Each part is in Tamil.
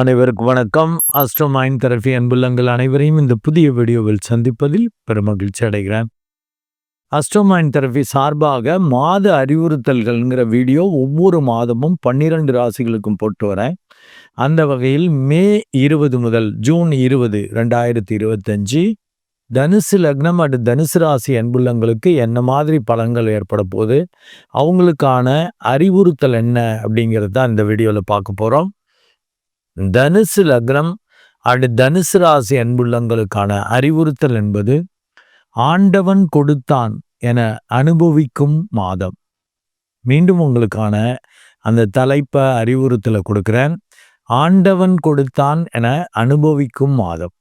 அனைவருக்கும் வணக்கம். அஸ்ட்ரோ மைண்ட் தெரபி அன்புள்ளங்கள் அனைவரையும் இந்த புதிய வீடியோவில் சந்திப்பதில் பெருமகிழ்ச்சி அடைகிறேன். அஸ்ட்ரோ மைண்ட் தெரபி சார்பாக மாத அறிவுறுத்தல்கள்ங்கிற வீடியோ ஒவ்வொரு மாதமும் பன்னிரண்டு ராசிகளுக்கும் போட்டு வரேன். அந்த வகையில் மே இருபது முதல் ஜூன் இருபது ரெண்டாயிரத்தி இருபத்தஞ்சி தனுசு லக்னம் அடு தனுசு ராசி அன்புள்ளங்களுக்கு என்ன மாதிரி பலன்கள் ஏற்பட போகுது அவங்களுக்கான அறிவுறுத்தல் என்ன அப்படிங்கிறது தான் இந்த வீடியோவில் பார்க்க போகிறோம் தனுசு லக்னம் அடு தனுசு ராசி அன்புள்ளங்களுக்கான அறிவுறுத்தல் என்பது ஆண்டவன் கொடுத்தான் என அனுபவிக்கும் மாதம். மீண்டும் உங்களுக்கான அந்த தலைப்பை அறிவுறுத்தலை கொடுக்குறேன். ஆண்டவன் கொடுத்தான் என அனுபவிக்கும் மாதம்.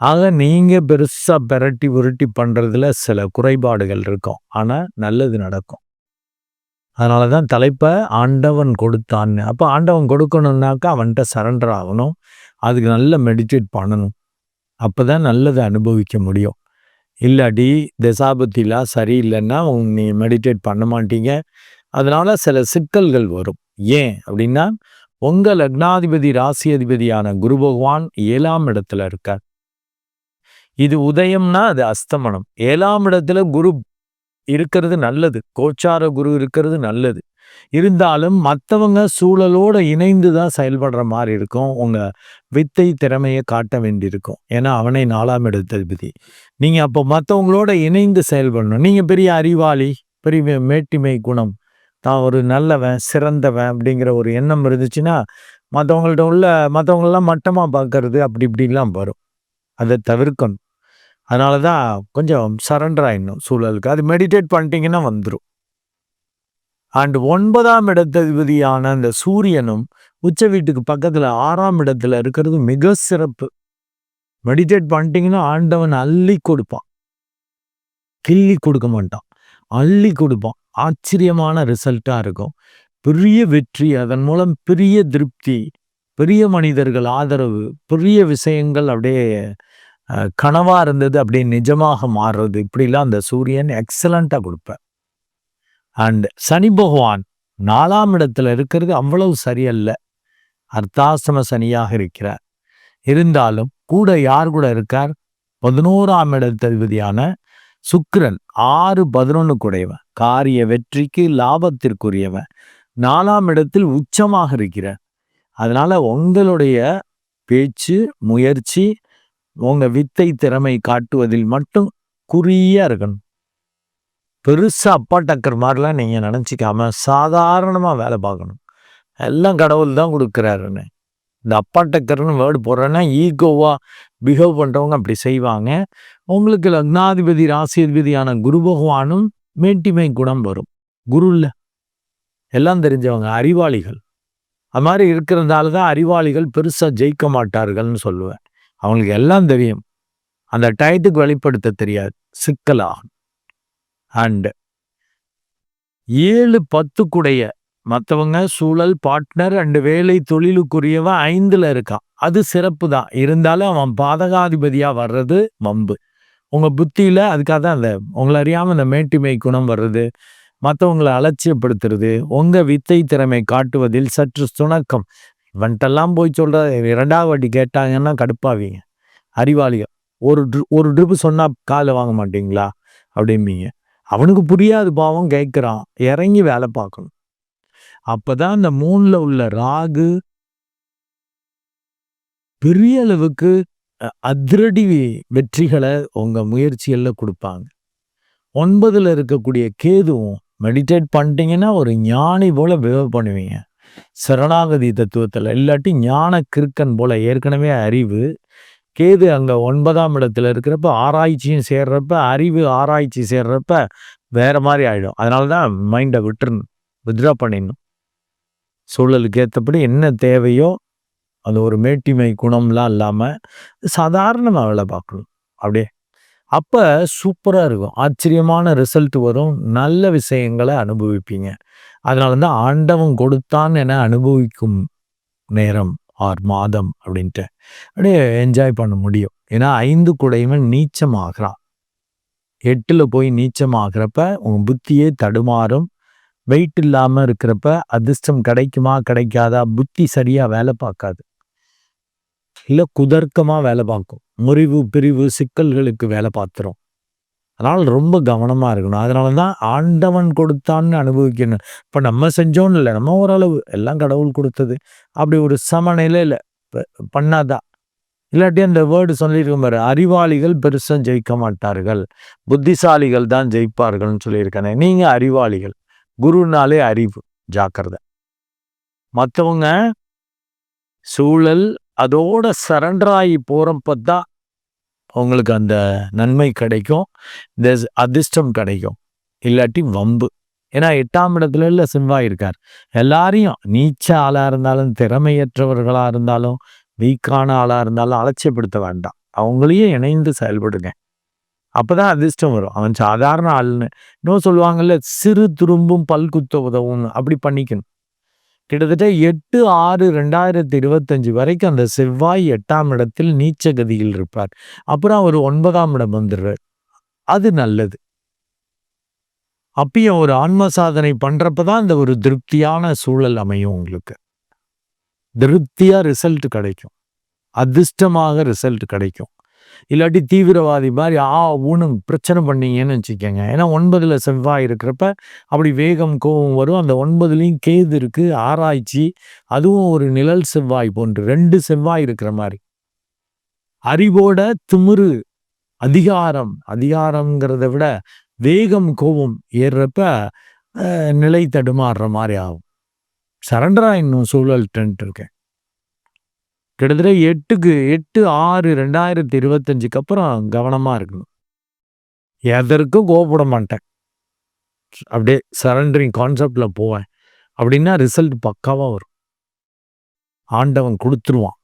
ஆக நீங்க பெருசா பெரட்டி உருட்டி பண்றதுல சில குறைபாடுகள் இருக்கும். ஆனா நல்லது நடக்கும். அதனால தான் தலைப்பை ஆண்டவன் கொடுத்தான்னு அப்போ ஆண்டவன் கொடுக்கணுன்னாக்கா அவன்கிட்ட சரண்டர் ஆகணும். அதுக்கு நல்ல மெடிடேட் பண்ணணும். அப்போ தான் நல்லதை அனுபவிக்க முடியும். இல்லாட்டி தசாபத்திலாம் சரியில்லைன்னா நீ மெடிடேட் பண்ண மாட்டீங்க. அதனால் சில சிக்கல்கள் வரும். ஏன் அப்படின்னா உங்கள் லக்னாதிபதி ராசி அதிபதியான குரு பகவான் ஏழாம் இடத்துல இருக்கார். இது உதயம்னா அது அஸ்தமனம். ஏழாம் இடத்துல குரு இருக்கிறது நல்லது. கோச்சார குரு இருக்கிறது நல்லது. இருந்தாலும் மற்றவங்க சூழலோடு இணைந்து தான் செயல்படுற மாதிரி இருக்கும். உங்கள் வித்தை திறமையை காட்ட வேண்டியிருக்கும். ஏன்னா அவனை நாலாம் இடத்ததிபதி நீங்கள் அப்போ மற்றவங்களோட இணைந்து செயல்படணும். நீங்கள் பெரிய அறிவாளி பெரிய மேட்டிமை குணம். தான் ஒரு நல்லவன் சிறந்தவன் அப்படிங்கிற ஒரு எண்ணம் இருந்துச்சுன்னா மற்றவங்கள்ட்ட உள்ள மற்றவங்களெல்லாம் மட்டமாக பார்க்கறது அப்படி இப்படிலாம் வரும். அதை தவிர்க்கணும். அதனால தான் கொஞ்சம் சரண்டர் ஆகிடணும் சூழலுக்கு. அது மெடிடேட் பண்ணிட்டீங்கன்னா வந்துடும் அண்ட் ஒன்பதாம் இடத்ததிபதியான அந்த சூரியனும் உச்ச வீட்டுக்கு பக்கத்தில் ஆறாம் இடத்துல இருக்கிறது மிக சிறப்பு. மெடிடேட் பண்ணிட்டீங்கன்னா ஆண்டவன் அள்ளி கொடுப்பான். கிள்ளி கொடுக்க மாட்டான். அள்ளி கொடுப்பான். ஆச்சரியமான ரிசல்ட்டாக இருக்கும். பெரிய வெற்றி அதன் மூலம் பெரிய திருப்தி பெரிய மனிதர்கள் ஆதரவு பெரிய விஷயங்கள் அப்படியே கனவாக இருந்தது அப்படியே நிஜமாக மாறுறது. இப்படிலாம் அந்த சூரியன் எக்ஸலண்ட்டாக கொடுப்பேன் அண்ட் சனி பகவான் நாலாம் இடத்துல இருக்கிறது அவ்வளவு சரியல்ல. அர்த்தாசிரம சனியாக இருக்கிறார். இருந்தாலும் கூட யார் கூட இருக்கார்? பதினோராம் இடத்ததிபதியான சுக்கிரன் ஆறு பதினொன்று குடையவன் காரிய வெற்றிக்கு லாபத்திற்குரியவன். நாலாம் இடத்தில் உச்சமாக இருக்கிறார். அதனால உங்களுடைய பேச்சு முயற்சி உங்கள் வித்தை திறமை காட்டுவதில் மட்டும் குறியாக இருக்கணும். பெருசாக அப்பா டக்கர் மாதிரிலாம் நீங்கள் நினச்சிக்காம சாதாரணமாக வேலை பார்க்கணும். எல்லாம் கடவுள் தான் கொடுக்குறாருன்னு. இந்த அப்பா டக்கர்னு வேர்டு போடுறேன்னா ஈகோவாக பிஹேவ் பண்ணுறவங்க அப்படி செய்வாங்க. உங்களுக்கு லக்னாதிபதி ராசியதிபதியான குரு பகவானும் மேட்டிமை குணம் வரும். குரு இல்லை எல்லாம் தெரிஞ்சவங்க அறிவாளிகள். அது மாதிரி இருக்கிறதால தான் அறிவாளிகள் பெருசாக ஜெயிக்க மாட்டார்கள்னு சொல்லுவேன். அவங்களுக்கு எல்லாம் தெரியும். அந்த டயத்துக்கு வெளிப்படுத்த தெரியாது. சிக்கலாகும். அண்டு ஏழு பத்துக்குடைய மற்றவங்க சூழல் பார்ட்னர் அண்டு வேலை தொழிலுக்குரியவன் ஐந்தில் இருக்கான். அது சிறப்பு தான். இருந்தாலும் அவன் பாதகாதிபதியாக வர்றது வம்பு. உங்கள் புத்தியில் அதுக்காக தான் அந்த உங்களை அறியாமல் இந்த மேட்டிமை குணம் வர்றது மற்றவங்களை அலட்சியப்படுத்துறது உங்கள் வித்தை திறமை காட்டுவதில் சற்று சுணக்கம். இவன்ட்டெல்லாம் போய் சொல்கிற இரண்டாவது வாட்டி கேட்டாங்கன்னா கடுப்பாவீங்க. அறிவாளிகள் ஒரு ஒரு ட்ரிப்பு சொன்னால் காலை வாங்க மாட்டீங்களா? அப்படிம்பீங்க. அவனுக்கு புரியாது பாவம் கேட்குறான் இறங்கி வேலை பார்க்கணும். அப்போ தான் அந்த மூணில் உள்ள ராகு பெரிய அளவுக்கு அதிரடி வெற்றிகளை உங்கள் முயற்சிகளில் கொடுப்பாங்க. ஒன்பதில் இருக்கக்கூடிய கேதுவும் மெடிடேட் பண்ணிட்டீங்கன்னா ஒரு ஞானி போல் பிஹேவ் பண்ணுவீங்க. சரணாகதி தத்துவத்தில் இல்லாட்டி ஞான கிருக்கன் போல ஏற்கனவே அறிவு கேது அங்கே ஒன்பதாம் இடத்துல இருக்கிறப்ப ஆராய்ச்சியும் சேர்றப்ப அறிவு ஆராய்ச்சி சேர்றப்ப வேற மாதிரி ஆகிடும் அதனால தான் மைண்டை விட்டுருணும் வித்ரா பண்ணிடணும். சூழலுக்கு ஏற்றபடி என்ன தேவையோ அது ஒரு மேட்டிமை குணம்லாம் இல்லாமல் சாதாரணமாக வேலை பார்க்கணும். அப்படியே. அப்போ சூப்பராக இருக்கும். ஆச்சரியமான ரிசல்ட் வரும். நல்ல விஷயங்களை அனுபவிப்பீங்க. அதனால தான் ஆண்டவன் கொடுத்தான் என அனுபவிக்கும் நேரம் ஆர் மாதம் அப்படின்ட்டு. அப்படியே என்ஜாய் பண்ண முடியும். ஏன்னா ஐந்து குடைவன் நீச்சம் எட்டில் போய் நீச்சம் ஆகிறப்ப உன் புத்தியே தடுமாறும். வெயிட் இல்லாமல் இருக்கிறப்ப அதிர்ஷ்டம் கிடைக்குமா கிடைக்காதா புத்தி சரியாக வேலை பார்க்காது. இல்லை குதர்க்கமாக வேலை பார்க்கும். முறிவு பிரிவு சிக்கல்களுக்கு வேலை பார்த்துரும். அதனால் ரொம்ப கவனமாக இருக்கணும். அதனால தான் ஆண்டவன் கொடுத்தான்னு அனுபவிக்கணும். இப்போ நம்ம செஞ்சோன்னு இல்லை நம்ம ஓரளவு எல்லாம் கடவுள் கொடுத்தது. அப்படி ஒரு சமநிலை இல்லை பண்ணாதான் இல்லாட்டி அந்த வேர்டு சொல்லியிருக்கோம் பாரு அறிவாளிகள் பெருசாக ஜெயிக்க மாட்டார்கள். புத்திசாலிகள் தான் ஜெயிப்பார்கள்னு சொல்லியிருக்கானே. நீங்கள் அறிவாளிகள். குருனாலே அறிவு ஜாக்கிரதை. மற்றவங்க சூழல் அதோட சரண்டராகி போகிறப்ப தான் உங்களுக்கு அந்த நன்மை கிடைக்கும். தஸ் அதிர்ஷ்டம் கிடைக்கும். இல்லாட்டி வம்பு. ஏன்னா எட்டாம் இடத்துல இல்லை செவ்வாய் இருக்கார். எல்லாரையும் நீச்ச ஆளாக இருந்தாலும் திறமையற்றவர்களாக இருந்தாலும் வீக்கான ஆளாக இருந்தாலும் அலட்சியப்படுத்த வேண்டாம். அவங்களையும் இணைந்து செயல்படுங்க. அப்போதான் அதிர்ஷ்டம் வரும். அவன் சாதாரண ஆள்னு. இன்னும் சொல்லுவாங்கல்ல சிறு துரும்பும் பல்குத்த உதவும் அப்படி பண்ணிக்கணும். கிட்டத்தட்ட எட்டு ஆறு ரெண்டாயிரத்தி இருபத்தஞ்சு வரைக்கும் அந்த செவ்வாய் எட்டாம் இடத்தில் நீச்ச கதியில் இருப்பார். அப்புறம் அவர் ஒன்பதாம் இடம் வந்துடுறார். அது நல்லது. அப்பயும் ஒரு ஆன்ம சாதனை பண்ணுறப்ப தான் இந்த ஒரு திருப்தியான சூழல் அமையும் உங்களுக்கு. திருப்தியாக ரிசல்ட் கிடைக்கும். அதிர்ஷ்டமாக ரிசல்ட் கிடைக்கும். இல்லாட்டி தீவிரவாதி மாதிரி ஆ ஊனம் பிரச்சனை பண்ணீங்கன்னு வச்சுக்கோங்க. ஏன்னா ஒன்பதில் செவ்வாய் இருக்கிறப்ப அப்படி வேகம் கோவம் வரும். அந்த ஒன்பதுலேயும் கேது இருக்குது ஆராய்ச்சி அதுவும் ஒரு நிழல் செவ்வாய் போன்று. ரெண்டு செவ்வாய் இருக்கிற மாதிரி. அறிவோட திமிரு அதிகாரம் அதிகாரங்கிறத விட வேகம் கோபம் ஏறுறப்ப நிலை தடுமாறுற மாதிரி ஆகும். சரண்டராக இன்னும் சூழல் இருக்கேன் கிட்டத்தட்ட எட்டுக்கு எட்டு ஆறு ரெண்டாயிரத்தி இருபத்தஞ்சுக்கு அப்புறம் கவனமாக இருக்கணும். எதற்கும் கோவப்பட மாட்டேன். அப்படியே சரண்டரிங் கான்செப்டில் போவேன். அப்படின்னா ரிசல்ட் பக்காவாக வரும். ஆண்டவன் கொடுத்துருவான்.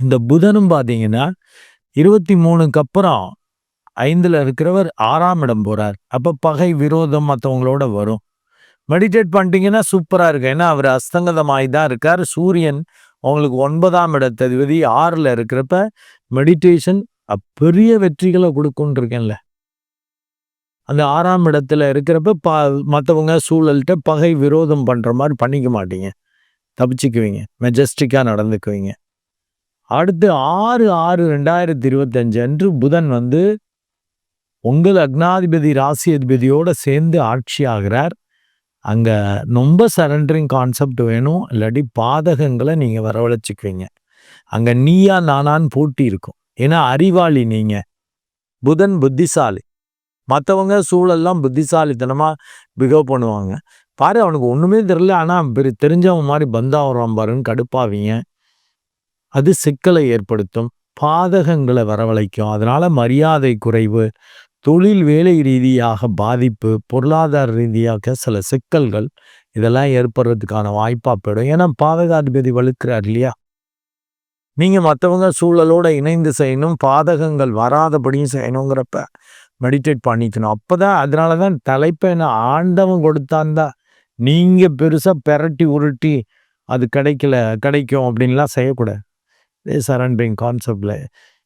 இந்த புதனும் பார்த்தீங்கன்னா இருபத்தி மூணுக்கு அப்புறம் ஐந்தில் இருக்கிறவர் ஆறாம் இடம் போகிறார் அப்போ பகை விரோதம் மற்றவங்களோட வரும். மெடிடேட் பண்ணிட்டீங்கன்னா சூப்பராக இருக்கும். ஏன்னா அவர் அஸ்தங்கதமாகி தான் இருக்கார். சூரியன் அவங்களுக்கு ஒன்பதாம் இடத்ததிபதி ஆறில் இருக்கிறப்ப மெடிடேஷன் பெரிய வெற்றிகளை கொடுக்கும்னு இருக்கேன்ல அந்த ஆறாம் இடத்துல இருக்கிறப்ப ப மற்றவங்க சூழல்கிட்ட பகை விரோதம் பண்ணுற மாதிரி பண்ணிக்க மாட்டீங்க. தப்பிச்சுக்குவீங்க. மெஜஸ்டிக்காக நடந்துக்குவீங்க. அடுத்து ஆறு ஆறு ரெண்டாயிரத்தி இருபத்தஞ்சு அன்று புதன் வந்து உங்கள் அக்னாதிபதி ராசி அதிபதியோடு சேர்ந்து ஆட்சி ஆகிறார் அங்கே ரொம்ப சரண்டரிங் கான்செப்ட் வேணும் இல்லாட்டி பாதகங்களை நீங்கள் வரவழைச்சிக்குவீங்க. அங்கே நீயா நானான்னு போட்டி இருக்கும். ஏன்னா அறிவாளி நீங்கள் புதன் புத்திசாலி. மற்றவங்க சூழல்லாம் புத்திசாலித்தனமாக பிகவ் பண்ணுவாங்க. பாரு அவனுக்கு ஒன்றுமே தெரில ஆனால் பெரிய தெரிஞ்சவன் மாதிரி பந்தாவரம் பாருன்னு கடுப்பாவீங்க. அது சிக்கலை ஏற்படுத்தும். பாதகங்களை வரவழைக்கும். அதனால் மரியாதை குறைவு தொழில் வேலை ரீதியாக பாதிப்பு பொருளாதார ரீதியாக சில சிக்கல்கள் இதெல்லாம் ஏற்படுறதுக்கான வாய்ப்பாக போயிடும். ஏன்னா பாதகாதிபதி வலுக்கிறார் இல்லையா? நீங்கள் மற்றவங்க சூழலோட இணைந்து செய்யணும் பாதகங்கள் வராதபடியும் செய்யணுங்கிறப்ப மெடிடேட் பண்ணிக்கணும். அப்போ தான் அதனால தான் தலைப்பை என்ன ஆண்டவன் கொடுத்தாந்தா நீங்கள் பெருசாக பெரட்டி உருட்டி அது கிடைக்கல கிடைக்கும் அப்படின்லாம் செய்யக்கூடாது. சரண்டரிங் கான்செப்டில்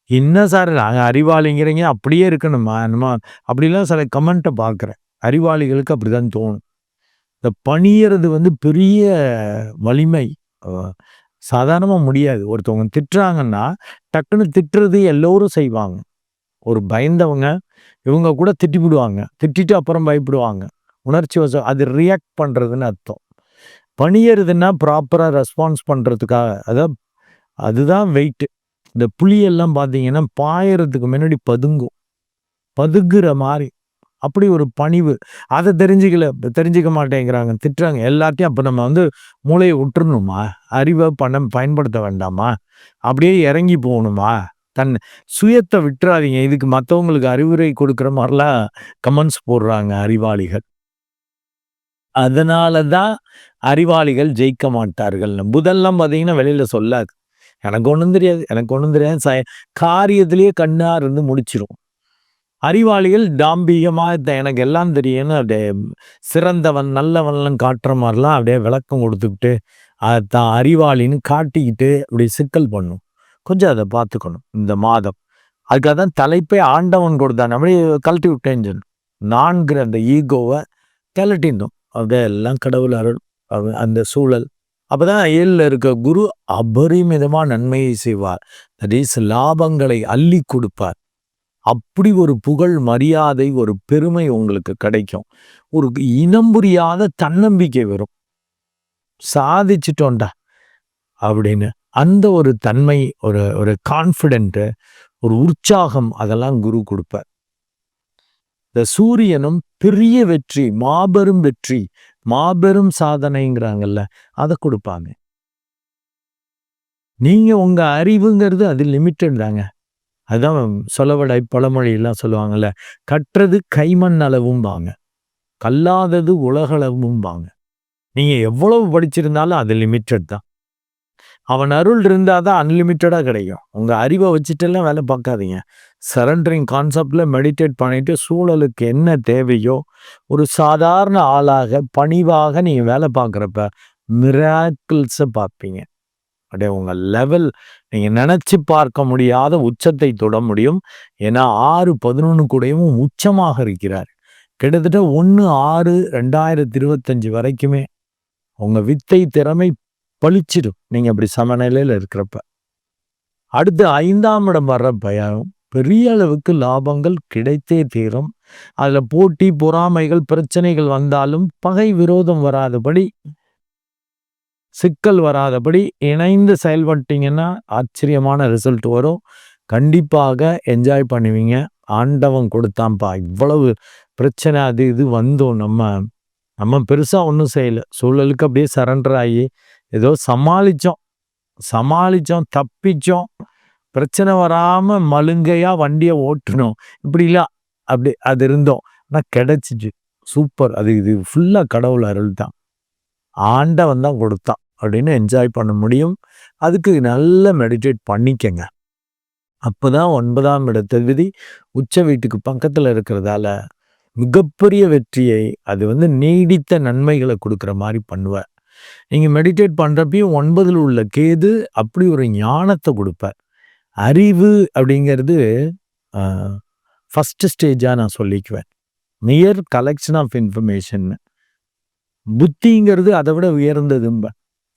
என்ன சார்? நாங்கள் அறிவாளிங்கிறீங்க அப்படியே இருக்கணுமா? என்னமா அப்படிலாம் சில கமெண்ட்டை பார்க்குறேன். அறிவாளிகளுக்கு அப்படி தான் தோணும். இந்த பணியறது வந்து பெரிய வலிமை. சாதாரணமாக முடியாது. ஒருத்தவங்க திட்டுறாங்கன்னா டக்குன்னு திட்டுறது எல்லோரும் செய்வாங்க. ஒரு பயந்தவங்க இவங்க கூட திட்டிவிடுவாங்க திட்டிட்டு அப்புறம் பயப்படுவாங்க. உணர்ச்சி வசம் அது ரியாக்ட் பண்ணுறதுன்னு அர்த்தம். பணியறதுன்னா ப்ராப்பராக ரெஸ்பான்ஸ் பண்ணுறதுக்காக அதான் அதுதான் வெயிட்டு இந்த புளியெல்லாம் பார்த்தீங்கன்னா பாயறதுக்கு முன்னாடி பதுங்கும். பதுங்குற மாதிரி. அப்படி ஒரு பணிவு. அதை தெரிஞ்சுக்கல தெரிஞ்சுக்க மாட்டேங்கிறாங்க. திட்டுறாங்க. எல்லாத்தையும் அப்போ நம்ம வந்து மூளையை விட்டுறணுமா? அறிவை பண்ண பயன்படுத்த வேண்டாமா? அப்படியே இறங்கி போகணுமா? தன் சுயத்தை விட்டுறாதீங்க. இதுக்கு மற்றவங்களுக்கு அறிவுரை கொடுக்குற மாதிரிலாம் கமெண்ட்ஸ் போடுறாங்க அறிவாளிகள். அதனால தான் அறிவாளிகள் ஜெயிக்க மாட்டார்கள். புதன்லாம் பார்த்தீங்கன்னா வெளியில் சொல்லாது. எனக்கு ஒன்றும் தெரியாது எனக்கு ஒன்றும் தெரியாது. ச காரியத்திலேயே கண்ணாக இருந்து முடிச்சிடும் அறிவாளிகள் டாம்பிகமாக எனக்கு எல்லாம் தெரியும்னு அப்படியே சிறந்தவன் நல்லவன்லாம் காட்டுற மாதிரிலாம் அப்படியே விளக்கம் கொடுத்துக்கிட்டு அதை தான் அறிவாளின்னு காட்டிக்கிட்டு அப்படி சிக்கல் பண்ணும். கொஞ்சம் அதை பார்த்துக்கணும் இந்த மாதம். அதுக்காக தான் தலைப்பே ஆண்டவன் கொடுத்தான். அப்படி கழட்டி விட்டேன் நான்கிற அந்த ஈகோவை கிளட்டிருந்தோம் அப்படியே எல்லாம் கடவுள் அருள் அந்த சூழல். அப்பதான் ஏழில் இருக்க குரு அபரிமிதமா நன்மையை செய்வார். தட் இஸ் லாபங்களை அள்ளி கொடுப்பார். அப்படி ஒரு புகழ் மரியாதை ஒரு பெருமை உங்களுக்கு கிடைக்கும். ஒரு இனம் புரியாத தன்னம்பிக்கை வரும். சாதிச்சிட்டோண்டா அப்படின்னு அந்த ஒரு தன்மை ஒரு ஒரு கான்ஃபிடென்ட்டு ஒரு உற்சாகம் அதெல்லாம் குரு கொடுப்பார். இந்த சூரியனும் பெரிய வெற்றி மாபெரும் வெற்றி மாபெரும் சாதனைங்கிறாங்கல்ல அதை கொடுப்பாங்க. நீங்கள் உங்கள் அறிவுங்கிறது அது லிமிட்டட் அதுதான் சொல்லவடை பழமொழியெல்லாம் சொல்லுவாங்கல்ல கற்றது கைமண் அளவும் வாங்க கல்லாதது உலகளவும் வாங்க நீங்கள் எவ்வளவு படிச்சிருந்தாலும் அது லிமிட்டட் தான் அவன் அருள் இருந்தால் தான் அன்லிமிட்டடாக கிடைக்கும். உங்கள் அறிவை வச்சுட்டெல்லாம் வேலை பார்க்காதீங்க. சரண்டரிங் கான்செப்டில் மெடிடேட் பண்ணிவிட்டு சூழலுக்கு என்ன தேவையோ ஒரு சாதாரண ஆளாக பணிவாக நீங்கள் வேலை பார்க்குறப்ப மிராக்கிள்ஸை பார்ப்பீங்க. அப்படியே உங்கள் லெவல் நீங்கள் நினச்சி பார்க்க முடியாத உச்சத்தை தொட முடியும். ஏன்னா ஆறு பதினொன்று கூடயும் உச்சமாக இருக்கிறார். கிட்டத்தட்ட ஒன்று ஆறு ரெண்டாயிரத்தி இருபத்தஞ்சி வரைக்குமே உங்கள் வித்தை திறமை பளிச்சிடும். நீங்கள் அப்படி சமநிலையில் இருக்கிறப்ப. அடுத்து ஐந்தாம் இடம் வர்ற பயம் பெரிய அளவுக்கு லாபங்கள் கிடைத்தே தீரும். அதில் போட்டி பொறாமைகள் பிரச்சனைகள் வந்தாலும் பகை விரோதம் வராதபடி சிக்கல் வராதபடி இணைந்து செயல்பட்டீங்கன்னா ஆச்சரியமான ரிசல்ட் வரும். கண்டிப்பாக என்ஜாய் பண்ணுவீங்க. ஆண்டவன் கொடுத்தான்ப்பா. இவ்வளவு பிரச்சனை அது இது வந்தோம் நம்ம. நம்ம பெருசாக ஒன்றும் செய்யலை. சூழலுக்கு அப்படியே சரண்டர் ஆகி ஏதோ சமாளித்தோம் சமாளித்தோம் தப்பிச்சோம். பிரச்சனை வராமல் மழுங்கையாக வண்டியை ஓட்டணும் இப்படிலாம் அப்படி அது இருந்தோம். ஆனால் கிடச்சிச்சு. சூப்பர். அது இது ஃபுல்லாக கடவுள் அருள் தான். ஆண்டவன் தான் கொடுத்தான். அப்படின்னு என்ஜாய் பண்ண முடியும். அதுக்கு நல்ல மெடிடேட் பண்ணிக்கங்க. அப்போ தான் ஒன்பதாம் இடத்தகுதி உச்ச வீட்டுக்கு பக்கத்தில் இருக்கிறதால மிகப்பெரிய வெற்றியை அது வந்து நீடித்த நன்மைகளை கொடுக்குற மாதிரி பண்ணுவேன் நீங்கள் மெடிடேட் பண்ணுறப்பையும் ஒன்பதில் உள்ள கேது அப்படி ஒரு ஞானத்தை கொடுப்பார். அறிவு அப்படிங்கிறது ஃபஸ்ட்டு ஸ்டேஜாக நான் சொல்லிக்குவேன். மியர் கலெக்ஷன் ஆஃப் இன்ஃபர்மேஷன் புத்திங்கிறது அதை விட உயர்ந்ததும்ப.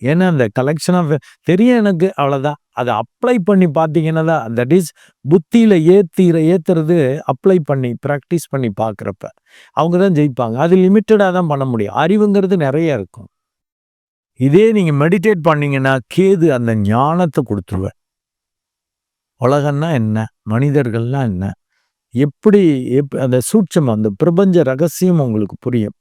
ஏன்னா அந்த கலெக்ஷன் ஆஃப் தெரியும் எனக்கு அவ்வளோதான் அதை அப்ளை பண்ணி பார்த்தீங்கன்னா தான் தட் இஸ் புத்தியில் ஏற்றிற ஏற்றுறது அப்ளை பண்ணி ப்ராக்டிஸ் பண்ணி பார்க்குறப்ப. அவங்க தான் ஜெயிப்பாங்க. அது லிமிட்டடாக தான் பண்ண முடியும். அறிவுங்கிறது நிறைய இருக்கும். இதே நீங்கள் மெடிடேட் பண்ணீங்கன்னா கேது அந்த ஞானத்தை கொடுத்துருவேன் உலகம்னா என்ன? மனிதர்கள்னா என்ன? எப்படி எப் அந்த சூட்சம் அந்த பிரபஞ்ச ரகசியம் உங்களுக்கு புரியும்.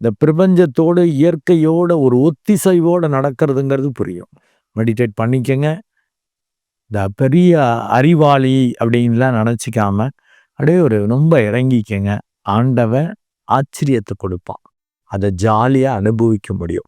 இந்த பிரபஞ்சத்தோடு இயற்கையோட ஒரு ஒத்திசைவோடு நடக்கிறதுங்கிறது புரியும். மெடிடேட் பண்ணிக்கங்க. இந்த பெரிய அறிவாளி அப்படின்லாம் நினச்சிக்காம அப்படியே ஒரு ரொம்ப இறங்கிக்கங்க. ஆண்டவன் ஆச்சரியத்தை கொடுப்பான். அதை ஜாலியாக அனுபவிக்க முடியும்.